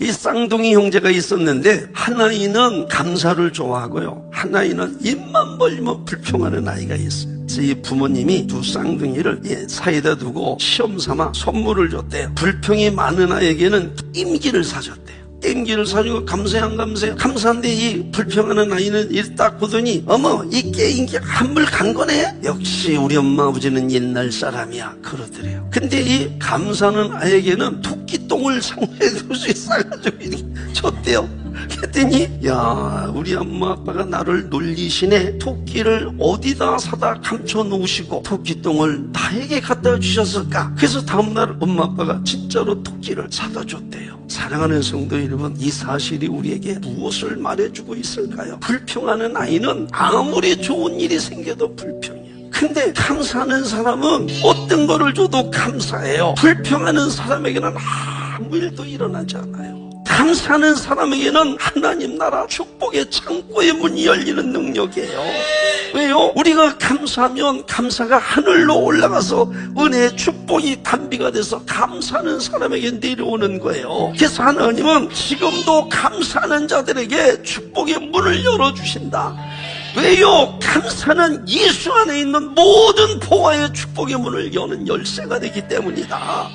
이 쌍둥이 형제가 있었는데 하나이는 감사를 좋아하고요. 하나이는 입만 벌리면 불평하는 아이가 있어요. 이 부모님이 두 쌍둥이를 예, 사이다 두고 시험 삼아 선물을 줬대요. 불평이 많은 아이에게는 게임기를 사줬대요. 게임기를 사주고 감사해 안 감사해 감사한데 이 불평하는 아이는 이딱 보더니 어머 이 게임기 한물 간 거네 역시 우리 엄마 아버지는 옛날 사람이야 그러더래요 근데 이 감사하는 아이에게는 토 수 있어가지고 이렇게 줬대요. 그랬더니 야 우리 엄마 아빠가 나를 놀리시네. 토끼를 어디다 사다 감춰 놓으시고 토끼똥을 나에게 갖다 주셨을까? 그래서 다음날 엄마 아빠가 진짜로 토끼를 사다 줬대요. 사랑하는 성도 여러분 이 사실이 우리에게 무엇을 말해주고 있을까요? 불평하는 아이는 아무리 좋은 일이 생겨도 불평이에요 근데 감사하는 사람은 어떤 거를 줘도 감사해요 불평하는 사람에게는 아무 일도 일어나지 않아요 감사하는 사람에게는 하나님 나라 축복의 창고의 문이 열리는 능력이에요. 왜요? 우리가 감사하면 감사가 하늘로 올라가서 은혜의 축복이 단비가 돼서 감사하는 사람에게 내려오는 거예요. 그래서 하나님은 지금도 감사하는 자들에게 축복의 문을 열어주신다. 왜요? 감사는 예수 안에 있는 모든 보화의 축복의 문을 여는 열쇠가 되기 때문이다.